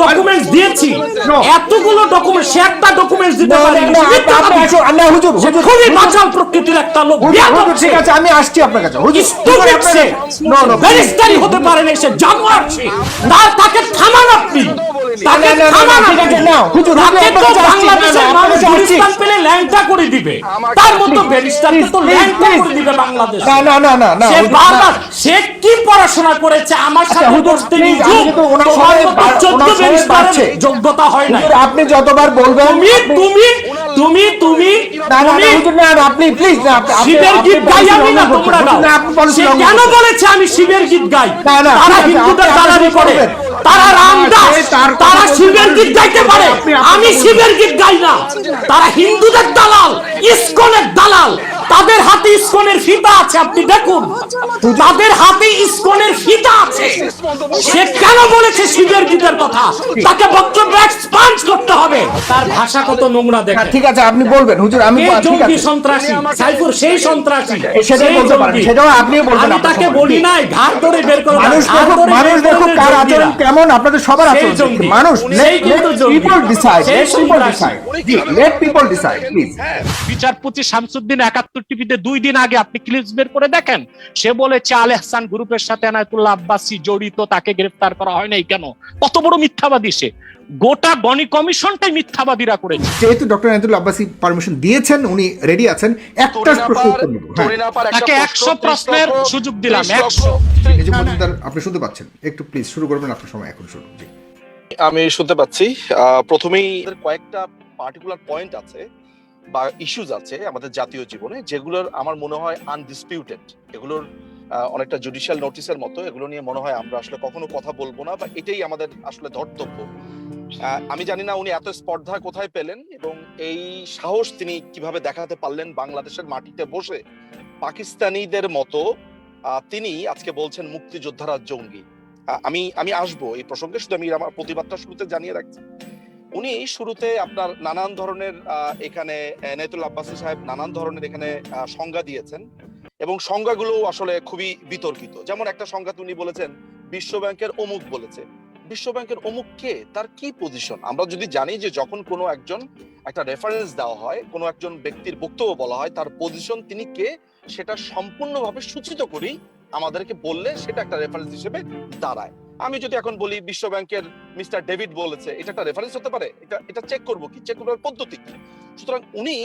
Documents দিয়েছি। এতগুলো document সে একটা ডকুমেন্টস দিতে পারে না, হুজুর, হুজুর, খুবই বাচাল প্রকৃতির একটা লোক। ঠিক আছে আমি আসছি আপনার কাছে। হুজুর, স্টুপিড সে। no, হতে পারে না সে জানোয়ার সে তাকে থামান আপনি। আপনি। আছে, না, হুজুর, হুজুর, তাকে আপনার তো কাছে আসছি, না, বাংলাদেশের না, আপনার মানুষ কাছে আসছি। গুলিস্তান পেলে ল্যাংটা করে দিবে তার মতো ব্যারিস্টারকে তো ল্যাংটা করে দিবে বাংলাদেশ না না না না না সে হুজুর, না। বারবার সে কি পড়াশোনা করেছে আমার আচ্ছা, সাথে বসতে please, নিযুক্ত। আমি কিন্তু ওনার তোমার সঙ্গে মতো বার- 14 ওনার সঙ্গে ব্যারিস্টারের বাড়ছে। যোগ্যতা হয় না আপনি যতবার বলবেন তুমি তুমি তুমি আপনি প্লিজ শিবের গীত গাই আমি না তোমরা গাও কেন বলেছে আমি শিবের গীত গাই তারা হিন্দুদের দালালি করে। তারা রামদাস দাস তারা শিবের গীত গাইতে পারে। আমি শিবের গীত গাই না। তারা হিন্দুদের দালাল ইস্কনের দালাল। তাদের হাতে ইসকনের ফিতা আছে আপনি দেখুন। তাদের হাতে ইসকনের ফিতা আছে। সে কেন বলেছে শিবের গীতের কথা? তাকে বক্তব্য এক্সপান্স করতে হবে। তার ভাষা কত নোংরা দেখে। হ্যাঁ, ঠিক আছে আপনি বলবেন। হুজুর আমি জঙ্গি সন্ত্রাসী? সাইফুর সেই সন্ত্রাসী। সেটাই বলতে পারেন, সেটাও আপনিও বলবেন আমি তাকে বলি নাই ঘাট ধরে বের করে মানুষ দেখুক মানুষ বের করে দেখুক কার আচরণ কেমন আপনাদের সবার আচরণ জঙ্গি। মানুষ সেই কিন্তু জঙ্গি। পিপল ডিসাইড সেই let people decide let people decide please বিচারপতি শামসুদ্দিন একাত্তর টিভিতে দুই দিন আগে আপনি ক্লিপস বের করে দেখেন। সে বলেছে আল এহসান গ্রুপের সাথে এনায়তুল্লাহ আব্বাসি জড়িত তাকে গ্রেফতার করা হয় নাই কেন? কত বড় মিথ্যাবাদী সে। গোটা গণি কমিশনটাই মিথ্যাবাদীরা করেছে। যেহেতু ডক্টর আব্বাসি পারমিশন দিয়েছেন উনি রেডি আছেন একটা হ্যাঁ। তাকে একশো প্রশ্নের সুযোগ দিলাম একশো। আপনি শুনতে পাচ্ছেন। একটু প্লিজ শুরু করবেন আপনার সময় এখন শুরু। আমি শুনতে পাচ্ছি। আহ, প্রথমেই কয়েকটা পার্টিকুলার পয়েন্ট আছে। বা ইস্যুজ আছে আমাদের জাতীয় জীবনে, যেগুলোর আমার মনে হয় আনডিসপিউটেড এগুলোর অনেকটা জুডিশিয়াল নোটিশের মতো, এগুলো নিয়ে মনে হয় আমরা আসলে কখনো কথা বলব না বা এটাই আমাদের আসলে ধর্তব্য। আমি জানি না উনি এত স্পর্ধা কোথায় পেলেন এবং এই সাহস তিনি কীভাবে দেখাতে পারলেন বাংলাদেশের মাটিতে বসে, পাকিস্তানিদের মতো তিনি আজকে বলছেন মুক্তিযোদ্ধারা জঙ্গি। আমি আমি আসব এই প্রসঙ্গে, শুধু আমি আমার প্রতিবাদটা শুরুতে জানিয়ে রাখছি। উনি শুরুতে আপনার নানান ধরনের এখানে এনায়তুল আব্বাসী সাহেব নানান ধরনের এখানে সংজ্ঞা দিয়েছেন এবং সংজ্ঞাগুলো আসলে খুবই বিতর্কিত। যেমন একটা সংজ্ঞা উনি বলেছেন, বিশ্ব ব্যাংকের অমুক বলেছে। বিশ্ব ব্যাংকের অমুক কে? তার কি পজিশন আমরা যদি জানি যে যখন কোনো একজন একটা রেফারেন্স দেওয়া হয়, কোনো একজন ব্যক্তির বক্তব্য বলা হয়, তার পজিশন তিনি কে? সেটা সম্পূর্ণভাবে সূচিত করি আমাদেরকে বললে সেটা একটা রেফারেন্স হিসেবে দাঁড়ায়। আমি যদি এখন বলি বিশ্ব ব্যাংকের মিস্টার ডেভিড বলেছে, এটা একটা রেফারেন্স হতে পারে? এটা এটা চেক করব কি? চেক করার পদ্ধতি কি? সুতরাং উনি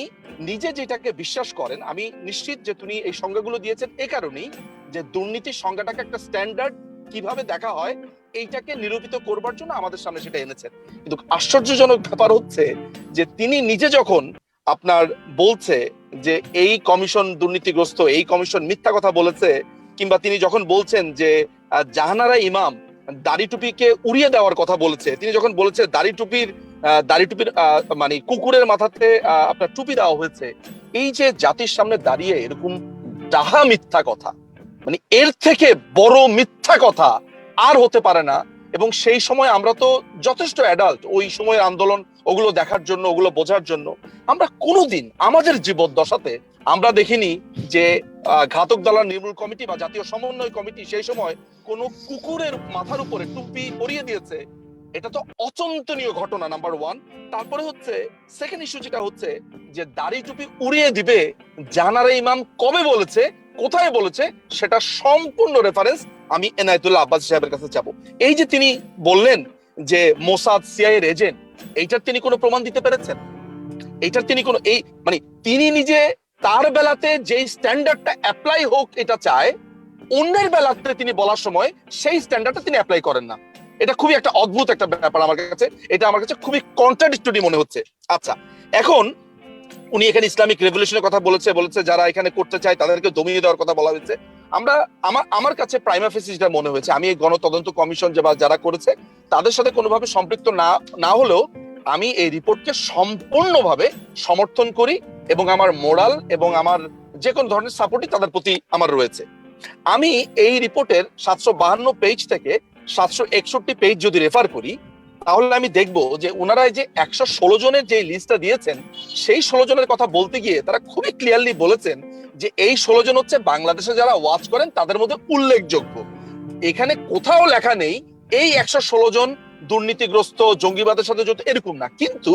নিজে যেটাকে বিশ্বাস করেন, আমি নিশ্চিত যে তিনি এই সংজ্ঞাগুলো দিয়েছেন এ কারণেই যে দুর্নীতির সংজ্ঞাটাকে একটা স্ট্যান্ডার্ড কীভাবে দেখা হয়, এইটাকে নিরূপিত করবার জন্য আমাদের সামনে সেটা এনেছেন। কিন্তু আশ্চর্যজনক ব্যাপার হচ্ছে যে তিনি নিজে যখন আপনার বলছে যে এই কমিশন দুর্নীতিগ্রস্ত, এই কমিশন মিথ্যা কথা বলেছে, কিংবা তিনি যখন বলছেন যে জাহানারা ইমাম দাড়ি টুপিকে উড়িয়ে দেওয়ার কথা বলেছে। তিনি যখন বলেছে দাড়ি টুপির দাড়ি টুপির মানে কুকুরের মাথাতে আপনার টুপি দেওয়া হয়েছে, এই যে জাতির সামনে দাঁড়িয়ে এরকম ডাহা মিথ্যা কথা মানে এর থেকে বড় মিথ্যা কথা আর হতে পারে না। এবং সেই সময় আমরা তো যথেষ্ট অ্যাডাল্ট ওই সময়ের আন্দোলন, ওগুলো দেখার জন্য, ওগুলো বোঝার জন্য, আমরা কোনোদিন আমাদের জীবদ্দশাতে আমরা দেখিনি যে ঘাতক দালাল নির্মূল কমিটি বা জাতীয় সমন্বয় কমিটি সেই সময় কোন কুকুরের মাথার উপরে টুপি পরিয়ে দিয়েছে। এটা তো অচন্তনীয় ঘটনা নাম্বার ওয়ান তারপরে হচ্ছে সেকেন্ড ইস্যু যেটা হচ্ছে, যে দাড়ি টুপি উড়িয়ে দিবে জানারে ইমাম কবে বলেছে, কোথায় বলেছে, সেটা সম্পূর্ণ রেফারেন্স আমি এনায়তুল্লাহ আব্বাস সাহেবের কাছে যাব। এই যে তিনি বললেন যে মোসাদ সিআই এর এজেন্ট এইটার তিনি কোনো প্রমাণ দিতে পেরেছেন? এইটার তিনি কোনো, এই মানে তিনি নিজে তার বেলাতে যে স্ট্যান্ডার্ডটা অ্যাপ্লাই হোক এটা চায়, অন্যের বেলাতে তিনি বলার সময় সেই স্ট্যান্ডার্ডটা তিনি অ্যাপ্লাই করেন না। এটা খুবই একটা অদ্ভুত একটা ব্যাপার আমার কাছে। এটা আমার কাছে খুবই কন্ট্রাডিক্টরি মনে হচ্ছে। আচ্ছা এখন উনি এখানে ইসলামিক রেভলিউশনের কথা বলেছে বলেছে যারা এখানে করতে চায় তাদেরকে দমিয়ে দেওয়ার কথা বলা হয়েছে। আমরা, আমার আমার কাছে প্রাইমা ফেসি যেটা মনে হয়েছে, আমি এই গণতদন্ত কমিশন যে বা যারা করেছে, তাদের সাথে কোনোভাবে সম্পৃক্ত না না হলেও আমি এই রিপোর্টকে সম্পূর্ণভাবে সমর্থন করি এবং আমার মোরাল এবং আমার যে কোনো ধরনের সাপোর্টই তাদের প্রতি আমার রয়েছে। আমি এই রিপোর্টের সাতশো বাহান্ন পেজ থেকে সাতশো একষট্টি পেজ যদি রেফার করি, তাহলে আমি দেখব যে ওনারা যে একশো ষোলো জনের যে লিস্টটা দিয়েছেন, সেই ষোলো জনের কথা বলতে গিয়ে তারা খুবই ক্লিয়ারলি বলেছেন যে এই ষোলো জন হচ্ছে বাংলাদেশে যারা ওয়াচ করেন, তাদের মধ্যে উল্লেখযোগ্য। এখানে কোথাও লেখা নেই, এই একশো ষোলো জন দুর্নীতিগ্রস্ত, জঙ্গিবাদের সাথে যত এরকম না। কিন্তু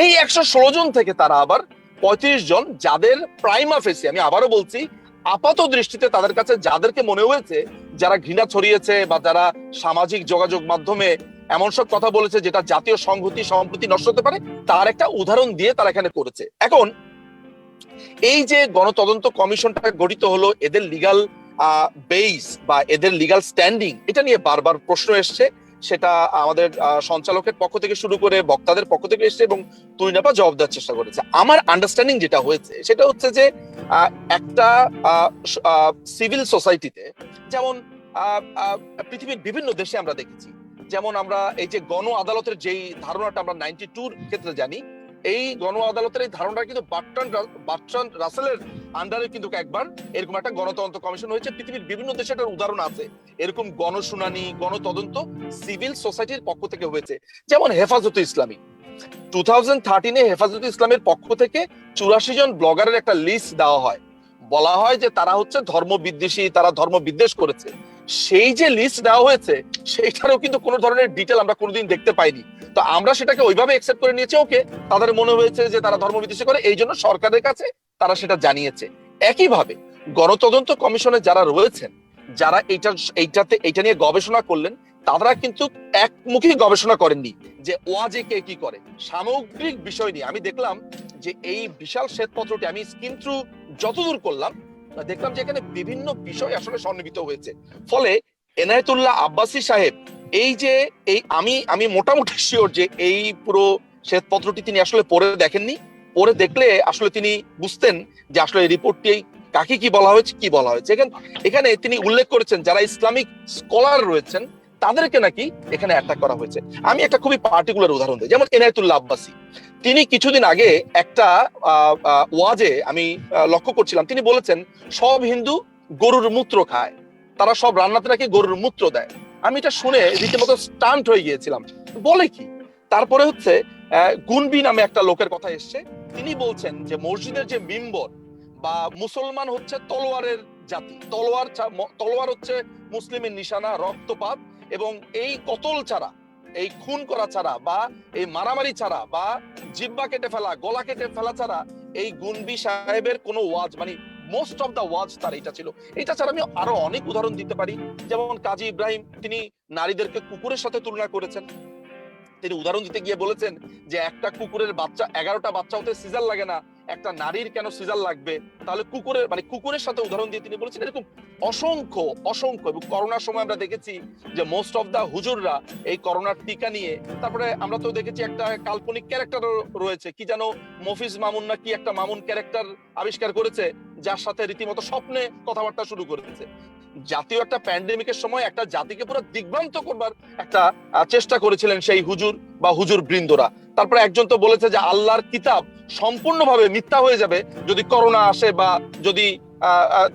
এই একশো ষোলো জন থেকে তারা আবার পঁয়ত্রিশ জন, যাদের প্রাইমা ফেসি আমি আবারও বলছি, আপাত দৃষ্টিতে তাদের কাছে যাদেরকে মনে হয়েছে যারা ঘৃণা ছড়িয়েছে বা যারা সামাজিক যোগাযোগ মাধ্যমে এমন সব কথা বলেছে যেটা জাতীয় সংহতি, সম্প্রতি নষ্ট হতে পারে, তার একটা উদাহরণ দিয়ে তারা এখানে করেছে। এখন, এই যে গণতদন্ত কমিশনটা গঠিত হলো, এদের লিগাল বেস বা এদের লিগাল স্ট্যান্ডিং এটা নিয়ে বারবার প্রশ্ন এসছে। সেটা আমাদের সঞ্চালকের পক্ষ থেকে শুরু করে বক্তাদের পক্ষ থেকে এসছে এবং তুইনাপা জবাব দেওয়ার চেষ্টা করেছে। আমার আন্ডারস্ট্যান্ডিং যেটা হয়েছে, সেটা হচ্ছে যে একটা সিভিল সোসাইটিতে যেমন পৃথিবীর বিভিন্ন দেশে আমরা দেখেছি। যেমন আমরা এই যে গণ আদালতের যেই ধারণাটা আমরা নাইনটি টুর ক্ষেত্রে জানি এই গণ আদালতের এই ধারণাটা কিন্তু রাসেলের আন্ডারে কিন্তু একবার এরকম একটা গণতন্ত্র কমিশন হয়েছে। পৃথিবীর বিভিন্ন দেশে উদাহরণ আছে। এরকম গণশুনানি, গণতদন্ত সিভিল সোসাইটির পক্ষ থেকে হয়েছে। যেমন হেফাজতে ইসলামী। টু থাউজেন্ড থার্টিনে হেফাজতে ইসলামের পক্ষ থেকে চুরাশি জন ব্লগারের একটা লিস্ট দেওয়া হয়। বলা হয় যে তারা হচ্ছে ধর্ম বিদ্বেষী তারা ধর্ম বিদ্বেষ করেছে। সেই যে লিস্ট দেওয়া হয়েছে, সেইটারও কিন্তু কোনো ধরনের ডিটেল আমরা কোনোদিন দেখতে পাইনি। তো আমরা সেটাকে ওইভাবে একসেপ্ট করে নিয়েছি ওকে তাদের মনে হয়েছে যে তারা ধর্ম করে, এই জন্য সরকারের কাছে তারা সেটা জানিয়েছে। একইভাবে গণতদন্ত কমিশনে যারা রয়েছেন, যারা এইটা এইটাতে, এইটা নিয়ে গবেষণা করলেন, তারা কিন্তু একমুখী গবেষণা করেননি যে ওয়াজে কে কি করে। সামগ্রিক বিষয় নিয়ে আমি দেখলাম যে এই বিশাল শ্বেতপত্রটি, আমি স্ক্রিন থ্রু যতদূর করলাম দেখলাম যে এখানে বিভিন্ন বিষয় আসলে সন্নিবিত হয়েছে। ফলে এনায়েতুল্লাহ আব্বাসী সাহেব, এই যে এই আমি আমি মোটামুটি শিওর যে এই পুরো শ্বেতপত্রটি তিনি আসলে পড়ে দেখেননি। পরে দেখলে আসলে তিনি বুঝতেন যে আসলে এই রিপোর্টটি কাকে কি বলা হয়েছে, কি বলা হয়েছে। এখানে এখানে তিনি উল্লেখ করেছেন, যারা ইসলামিক স্কলার রয়েছেন তাদেরকে নাকি এখানে অ্যাটাক করা হয়েছে। আমি একটা খুবই পার্টিকুলার উদাহরণ দিই। যেমন এনায়েতুল্লাহ আব্বাসী। তিনি কিছুদিন আগে একটা ওয়াজে আমি লক্ষ্য করছিলাম, তিনি বলেছেন, সব হিন্দু গরুর মূত্র খায়। তারা সব রান্নাতে নাকি গরুর মূত্র দেয়। আমি এটা শুনে রীতিমতো স্টান্ট হয়ে গিয়েছিলাম। বলে কি? তারপরে হচ্ছে গুনবি নামে একটা লোকের কথা এসছে। তিনি বলছেন যে, মসজিদের যে মিম্বর বা মুসলমান হচ্ছে তলোয়ারের জাতি। তলোয়ার তলোয়ার হচ্ছে মুসলিমের নিশানা, রক্তপাত। এবং এই কতল ছাড়া এই খুন করা ছাড়া বা এই মারামারি ছাড়া বা জিব্বা কেটে ফেলা, গলা কেটে ফেলা ছাড়া এই গুনবি সাহেবের কোনো ওয়াজ মানে মোস্ট অফ দা ওয়াজ তার এটা ছিল। এটা ছাড়া আমি আরও অনেক উদাহরণ দিতে পারি। যেমন কাজী ইব্রাহিম, তিনি নারীদেরকে কুকুরের সাথে তুলনা করেছেন। তিনি উদাহরণ দিতে গিয়ে বলেছেন যে একটা কুকুরের বাচ্চা, এগারোটা বাচ্চা হতে সিজার লাগে না, একটা নারীর কেন সিজার লাগবে? তাহলে কুকুরের মানে কুকুরের সাথে উদাহরণ দিয়ে তিনি বলেছেন এরকম অসংখ্য অসংখ্য, এবং করোনার সময় আমরা দেখেছি যে মোস্ট অফ দা হুজুররা এই করোনার টিকা নিয়ে, তারপরে আমরা তো দেখেছি একটা কাল্পনিক ক্যারেক্টার রয়েছে, কি যেন মফিজ মামুন না কি একটা মামুন ক্যারেক্টার আবিষ্কার করেছে, যার সাথে রীতিমতো স্বপ্নে কথাবার্তা শুরু করেছে। জাতীয় একটা প্যান্ডেমিকের সময় একটা জাতিকে পুরো দিগ্ভ্রান্ত করবার একটা চেষ্টা করেছিলেন সেই হুজুর বা হুজুর বৃন্দরা। তারপরে একজন তো বলেছে যে আল্লাহর কিতাব সম্পূর্ণভাবে মিথ্যা হয়ে যাবে যদি করোনা আসে বা যদি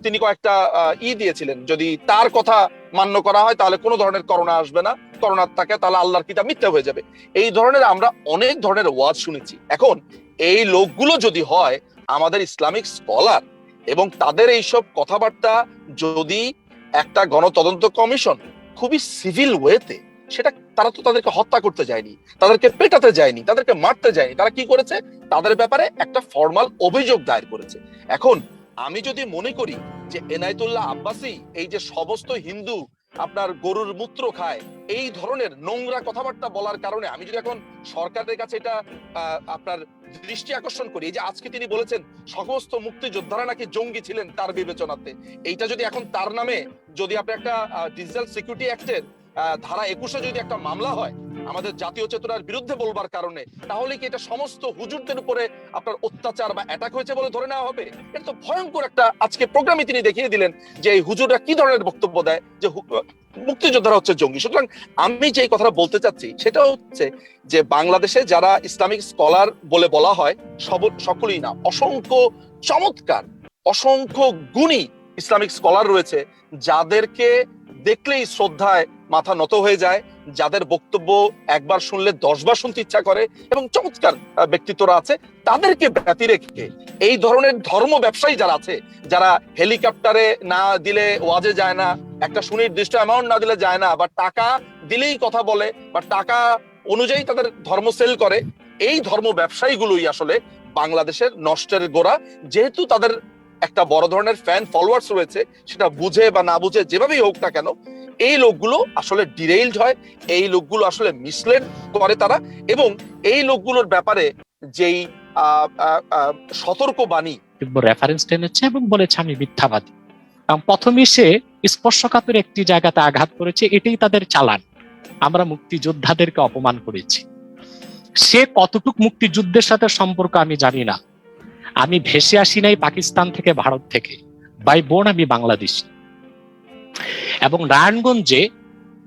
তিনি কয়েকটা ই দিয়েছিলেন। যদি তার কথা মান্য করা হয় তাহলে কোনো ধরনের করোনা আসবে না। করোনার থাকে তাহলে আল্লাহর কিতাব মিথ্যা হয়ে যাবে। এই ধরনের আমরা অনেক ধরনের ওয়াজ শুনেছি। এখন এই লোকগুলো যদি হয়, আমাদের ইসলামিক স্কলার এবং তাদের এইসব কথাবার্তা যদি একটা গণতদন্ত কমিশন খুবই সিভিল ওয়েতে সেটা তারা তো তাদেরকে হত্যা করতে যায়নি, তাদেরকে পেটাতে যায়নি, তাদেরকে মারতে যায়নি। তারা কি করেছে? তাদের ব্যাপারে একটা ফর্মাল অভিযোগ দায়ের করেছে। এখন আমি যদি মনে করি যে এনায়তুল্লাহ আব্বাসি এই যে সমস্ত হিন্দু আপনার গরুর মূত্র খায়, এই ধরনের নোংরা কথাবার্তা বলার কারণে আমি যদি এখন সরকারের কাছে এটা আপনার দৃষ্টি আকর্ষণ করি। এই যে আজকে তিনি বলেছেন, সমস্ত মুক্তিযোদ্ধারা নাকি জঙ্গি ছিলেন তার বিবেচনাতে। এইটা যদি এখন তার নামে যদি আপনি একটা ডিজিটাল সিকিউরিটি অ্যাক্টের ধারা একুশে যদি একটা মামলা হয় আমাদের জাতীয় চেতনার বিরুদ্ধে বলবার কারণে। তাহলে কি এটা সমস্ত হুজুরদের উপরে আপনার অত্যাচার বা অ্যাটাক হয়েছে বলে ধরে নেওয়া হবে? এটা তো ভয়ঙ্কর একটা আজকে প্রোগ্রামে তিনি দেখিয়ে দিলেন যে এই হুজুররা কি ধরনের বক্তব্য দেয়, যে মুক্তিযোদ্ধারা হচ্ছে জঙ্গি। সুতরাং আমি যে কথাটা বলতে চাচ্ছি, সেটা হচ্ছে যে বাংলাদেশে যারা ইসলামিক স্কলার বলে বলা হয়, সব সকলেই না, অসংখ্য চমৎকার, অসংখ্য গুণী ইসলামিক স্কলার রয়েছে, যাদেরকে দেখলেই শ্রদ্ধায় মাথা নত হয়ে যায়, যাদের বক্তব্য একবার শুনলে দশবার শুনতে ইচ্ছা করে এবং চমৎকার ব্যক্তিত্বরা আছে, তাদেরকে ব্যতি রেখে এই ধরনের ধর্ম ব্যবসায়ী যারা আছে, যারা হেলিকপ্টারে না দিলে ওয়াজে যায় না, একটা সুনির্দিষ্ট অ্যামাউন্ট না দিলে যায় না, বা টাকা দিলেই কথা বলে, বা টাকা অনুযায়ী তাদের ধর্ম সেল করে, এই ধর্ম ব্যবসায়ীগুলোই আসলে বাংলাদেশের নষ্টের গোড়া। যেহেতু তাদের একটা বড় ধরনের ফ্যান ফলোয়ার্স রয়েছে, সেটা বুঝে বা না বুঝে যেভাবেই হোক না কেন এই লোকগুলো আসলে ডিরেইলড হয়, এই লোকগুলো আসলে মিসলেড করে তারা এবং এই লোকগুলোর ব্যাপারে যেই সতর্ক বাণী রেফারেন্স টেনেছে এবং বলেছে আমি মিথ্যাবাদী। প্রথমে সে স্পর্শকাতর একটি জায়গাতে আঘাত করেছে, এটাই তাদের চালান। আমরা মুক্তিযোদ্ধাদেরকে অপমান করেছি। সে কতটুক মুক্তিযুদ্ধের সাথে সম্পর্ক আমি জানি না। আমি ভেসে আসি নাই পাকিস্তান থেকে, ভারত থেকে। বাই বোন আমি বাংলাদেশি। এবং নারায়ণগঞ্জে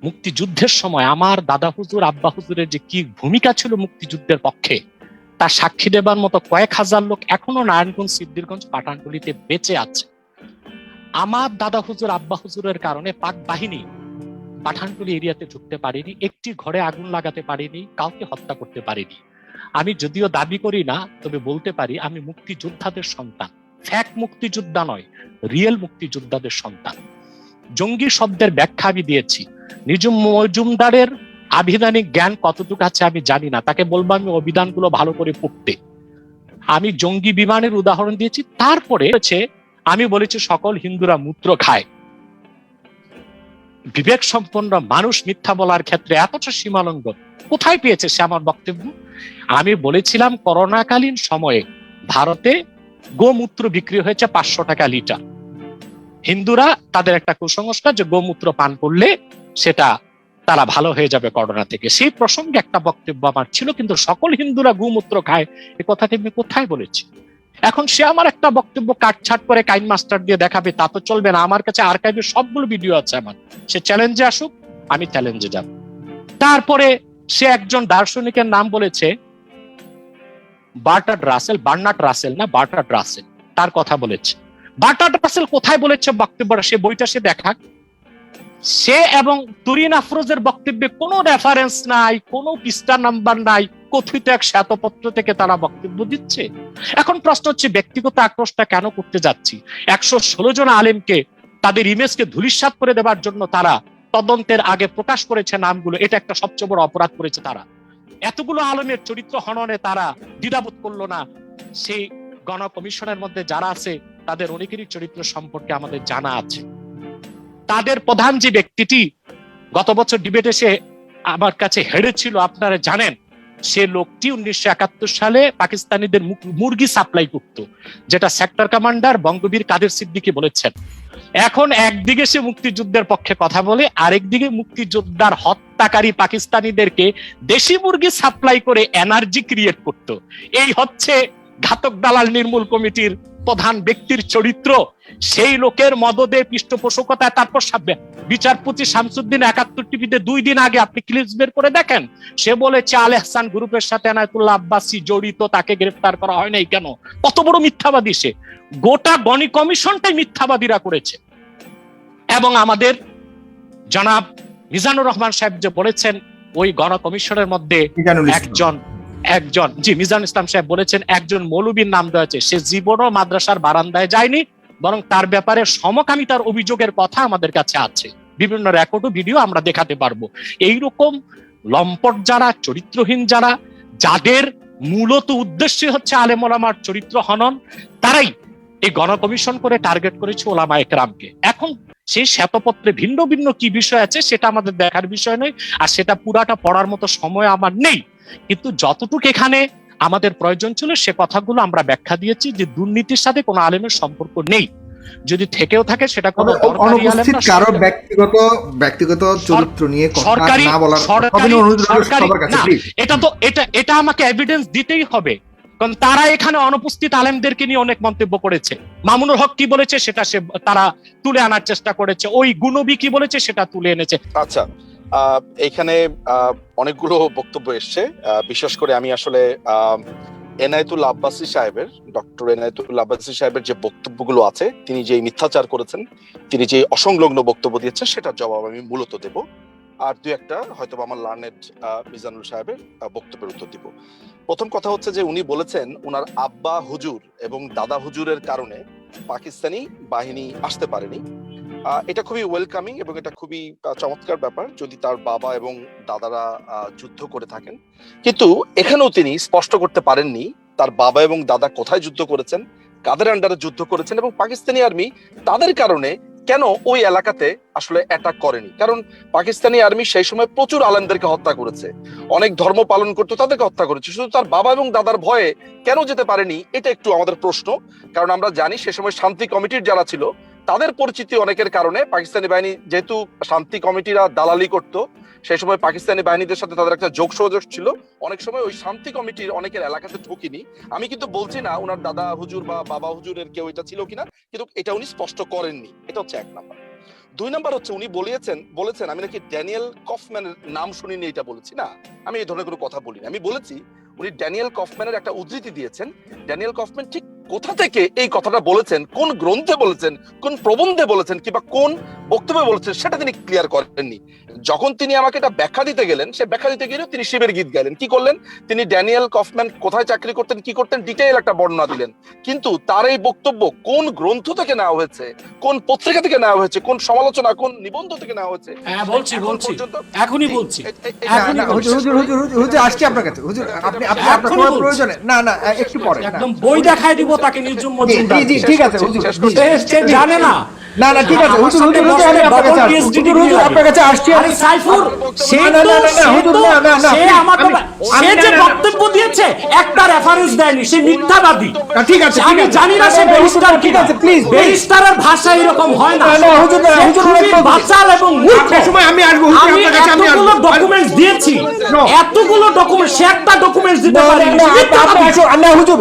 মুক্তিযুদ্ধের সময় আমার দাদা হুজুর, আব্বা হুজুরের যে কি ভূমিকা ছিল মুক্তিযুদ্ধের পক্ষে তা সাক্ষী দেবার মতো কয়েক হাজার লোক এখনও নারায়ণগঞ্জ সিদ্দিরগঞ্জ পাঠানটুলিতে বেঁচে আছে। আমার দাদা হুজুর, আব্বা হুজুরের কারণে পাক বাহিনী পাঠানটুলি এরিয়াতে ঢুকতে পারেনি, একটি ঘরে আগুন লাগাতে পারেনি, কাউকে হত্যা করতে পারেনি। আমি যদিও দাবি করি না, তবে বলতে পারি আমি মুক্তিযোদ্ধাদের সন্তান। ফ্যাক মুক্তিযোদ্ধা নয়, রিয়েল মুক্তিযোদ্ধাদের সন্তান। জঙ্গি শব্দের ব্যাখ্যা আমি দিয়েছি। নিজুম মজুমদারের আবিধানিক জ্ঞান কতটুকু আছে আমি জানি না। তাকে বলব আমি অভিধানগুলো ভালো করে পড়তে। আমি জঙ্গি বিমানের উদাহরণ দিয়েছি, তারপরে হচ্ছে আমি বলেছি সকল হিন্দুরা মূত্র খায়। বিবেক সম্পন্ন মানুষ মিথ্যা বলার ক্ষেত্রে এতটা সীমালঙ্ঘন কোথায় পেয়েছে সে আমার বক্তব্য? আমি বলেছিলাম করোনাকালীন সময়ে ভারতে গোমূত্র বিক্রি হয়েছে পাঁচশো টাকা লিটার। হিন্দুরা তাদের একটা কুসংস্কার যে গোমূত্র পান করলে সেটা তারা ভালো হয়ে যাবে করোনা থেকে। সেই প্রসঙ্গে একটা বক্তব্য আমার ছিল, কিন্তু সকল হিন্দুরা গোমূত্র খায়, এ কথাটি আমি কোথায় বলেছি? এখন সে আমার একটা বক্তব্য কাটছাট করে কাইন মাস্টার দিয়ে দেখাবে, তা তো চলবে না। আমার কাছে আর্কাইভে সবগুলো ভিডিও আছে আমার। সে চ্যালেঞ্জে আসুক, আমি চ্যালেঞ্জে যাব। তারপরে সে একজন দার্শনিকের নাম বলেছে, বার্টার্ড রাসেল, বার্নার্ড রাসেল না, বার্টার্ড রাসেল, তার কথা বলেছে। বার্টার্ড রাসেল কোথায় বলেছে বক্তব্যটা? সে বইটা সে দেখাক। সে এবং তুরিন আফরোজের বক্তব্যে কোনো রেফারেন্স নাই, কোনো পৃষ্ঠা নাম্বার নাই, কথিত এক শ্বেতপত্র থেকে তারা বক্তব্য দিচ্ছে। এখন প্রশ্ন হচ্ছে, ব্যক্তিগত আক্রোশটা কেন করতে যাচ্ছি? একশো ষোলো জন আলেমকে তাদের ইমেজকে ধুলিস্বাত করে দেওয়ার জন্য তারা তদন্তের আগে প্রকাশ করেছে নামগুলো। এটা একটা সবচেয়ে বড় অপরাধ করেছে তারা। এতগুলো আলমের চরিত্র হননে তারা দ্বিধাবোধ করল না। সেই গণ কমিশনের মধ্যে যারা আছে তাদের অনেকেরই চরিত্র সম্পর্কে আমাদের জানা আছে। তাদের প্রধান যে ব্যক্তিটি গত বছর ডিবেটে সে আমার কাছে হেরেছিল, আপনারা জানেন, সে লোকটি উনিশশো একাত্তর সালে পাকিস্তানিদের মুরগি সাপ্লাই করত, যেটা সেক্টর কমান্ডার বঙ্গবীর কাদের সিদ্দিকি বলেছেন। এখন একদিকে সে মুক্তিযুদ্ধের পক্ষে কথা বলে, আরেকদিকে মুক্তিযোদ্ধার হত্যাকারী পাকিস্তানিদেরকে দেশি মুরগি সাপ্লাই করে এনার্জি ক্রিয়েট করত। এই হচ্ছে ঘাতক দালাল নির্মূল কমিটির প্রধান ব্যক্তির চরিত্র সেই লোকের মদদে পৃষ্ঠপোষকতায় তারপর সাব্যে- বিচারপতি শামসুদ্দিন একাত্তর টিভিতে দুই দিন আগে আপনি ক্লিপস বের করে দেখেন। সে বলেছে আল এহসান গ্রুপের সাথে এনায়তুল্লাহ আব্বাসী জড়িত তাকে গ্রেফতার করা হয় নাই কেন? কত বড় মিথ্যাবাদী সে। গোটা গণি কমিশনটাই মিথ্যাবাদীরা করেছে। এবং আমাদের জনাব মিজানুর রহমান সাহেব যে বলেছেন ওই গণ কমিশনের মধ্যে একজন একজন। জি মিজান ইসলাম সাহেব বলেছেন, একজন মৌলবীর নাম দেওয়া হয়েছে সে জীবনও মাদ্রাসার বারান্দায় যায়নি, বরং তার ব্যাপারে সমকামিতার অভিযোগের কথা আমাদের কাছে আছে। বিভিন্ন রেকর্ড ভিডিও আমরা দেখাতে পারব। এইরকম লম্পট যারা, চরিত্রহীন যারা, যাদের মূলত উদ্দেশ্য হচ্ছে আলেম ওলামার চরিত্র হনন, তারাই এই গণকমিশন করে টার্গেট করেছে ওলামা একরামকে। এখন সেই শ্বেতপত্রে ভিন্ন ভিন্ন কি বিষয় আছে, সেটা আমাদের দেখার বিষয় নয়, আর সেটা পুরাটা পড়ার মতো সময় আমার নেই। কিন্তু যতটুকু এখানে আমাদের প্রয়োজন ছিল সে কথাগুলো আমরা ব্যাখ্যা দিয়েছি যে দুর্নীতির সাথে কোনো আলেমের সম্পর্ক নেই। যদি থেকেও থাকে সেটা কোনো অনুপস্থিত কারও ব্যক্তিগত ব্যক্তিগত চরিত্র নিয়ে কথা সরকারি- না বলার সরকারি- এটা তো এটা এটা আমাকে এভিডেন্স দিতেই হবে। কারণ তারা এখানে অনুপস্থিত আলেমদেরকে নিয়ে অনেক মন্তব্য করেছে। মামুনুল হক কি বলেছে সেটা সে তারা তুলে আনার চেষ্টা করেছে। ওই গুনবি কি বলেছে সেটা তুলে এনেছে। আচ্ছা। আহ, এইখানে অনেকগুলো বক্তব্য এসছে। বিশেষ করে আমি আসলে এনায়েতুল আব্বাসী সাহেবের ডক্টর এনায়েতুল আব্বাসী সাহেবের যে বক্তব্যগুলো আছে তিনি যে মিথ্যাচার করেছেন তিনি যে অসংলগ্ন বক্তব্য দিয়েছেন সেটার জবাব আমি মূলত দেব। আর দু একটা হয়তো আমার লার্নেড মিজানুল সাহেবের বক্তব্যের উত্তর দিব। প্রথম কথা হচ্ছে যে উনি বলেছেন ওনার আব্বা হুজুর এবং দাদা হুজুরের কারণে পাকিস্তানি বাহিনী আসতে পারেনি। এটা খুবই ওয়েলকামিং এবং এটা খুবই চমৎকার ব্যাপার যদি তার বাবা এবং দাদারা যুদ্ধ করে থাকেন। কিন্তু এখানেও তিনি স্পষ্ট করতে পারেননি তার বাবা এবং দাদা কোথায় যুদ্ধ করেছেন, কাদের আন্ডারে যুদ্ধ করেছেন এবং পাকিস্তানি আর্মি তাদের কারণে কেন ওই এলাকাতে আসলে অ্যাটাক করেনি? কারণ পাকিস্তানি আর্মি সেই সময় প্রচুর আলেমদেরকে হত্যা করেছে। অনেক ধর্ম পালন করতো, তাদেরকে হত্যা করেছে। শুধু তার বাবা এবং দাদার ভয়ে কেন যেতে পারেনি, এটা একটু আমাদের প্রশ্ন। কারণ আমরা জানি সে সময় শান্তি কমিটির যারা ছিল তাদের পরিচিতি অনেকের কারণে পাকিস্তানি বাহিনী যেহেতু শান্তি কমিটিরা দালালি করত, সেই সময় পাকিস্তানি বাহিনীদের সাথে তাদের একটা যোগ সহযোগ ছিল। অনেক সময় ওই শান্তি কমিটির অনেকের এলাকাতে ঢুকিনি। আমি কিন্তু বলছি না ওনার দাদা হুজুর বা বাবা হুজুরের কেউ এটা ছিল কিনা, কিন্তু এটা উনি স্পষ্ট করেননি। এটা হচ্ছে এক নাম্বার। দুই নাম্বার হচ্ছে উনি বলিয়েছেন, বলেছেন, আমি নাকি ড্যানিয়েল কফম্যানের নাম শুনিনি, এটা বলেছি না? আমি এই ধরনের কোনো কথা বলিনি। আমি বলেছি, উনি ড্যানিয়েল কফম্যানের একটা উদ্ধৃতি দিয়েছেন। ড্যানিয়েল কফম্যান ঠিক কোথা থেকে এই কথাটা বলেছেন? কোন গ্রন্থে বলেছেন? কোন প্রবন্ধে বলেছেন? কিংবা কোন বক্তব্যে বলেছেন? সেটা তিনি ক্লিয়ার করেননি। যখন তিনি আমাকে এটা ব্যাখ্যা দিতে গেলেন সে ব্যাখ্যা দিতে গেলেও তিনি শিবের গীত গাইলেন। কি করলেন? তিনি ড্যানিয়েল কফম্যান কোথায় চাকরি করতেন কি করতেন ডিটেইল একটা বর্ণনা দিলেন। কিন্তু তার এই বক্তব্য কোন গ্রন্থ থেকে নেওয়া হয়েছে কোন পত্রিকা থেকে নেওয়া হয়েছে কোন সমালোচনা কোন নিবন্ধ থেকে নেওয়া হয়েছে হ্যাঁ বলছি বলছি। এখনই বলছি। হুজুর হুজুর হুজুর হুজুর আসছি আপনার কাছে। হুজুর আপনি আপনি আপনার প্রয়োজনে না না একটু পরে। একদম বই দেখায় দিব তাকে নির্জুম মজুমদার জি ঠিক আছে হুজুর। সে জানে না। না না ঠিক আছে আমার হুজুর সামনে হুজুর হুজুর আমি আপনার কাছে আসছি। হুজুর। আপনার কাছে আসছি সাইফুর সে না, না, না, না, হুজুর, না, না, না, সে সে যে বক্তব্য দিয়েছে একটা রেফারেন্স দেয়নি সে মিথ্যাবাদী। ঠিক আছে আমি জানি না সে হুজুর, ঠিক আছে প্লিজ ব্যারিস্টারের ভাষা এরকম হয় না। না, হুজুর, না, হুজুর, বাচাল এবং মূর্খ। সময় আমি আসব হুজুর আপনার কাছে আমি আসব। ডকুমেন্টস দিয়েছি। এতগুলো ডকুমেন্ট সে একটা ডকুমেন্টস দিতে পারেনি। আসুন, না হুজুর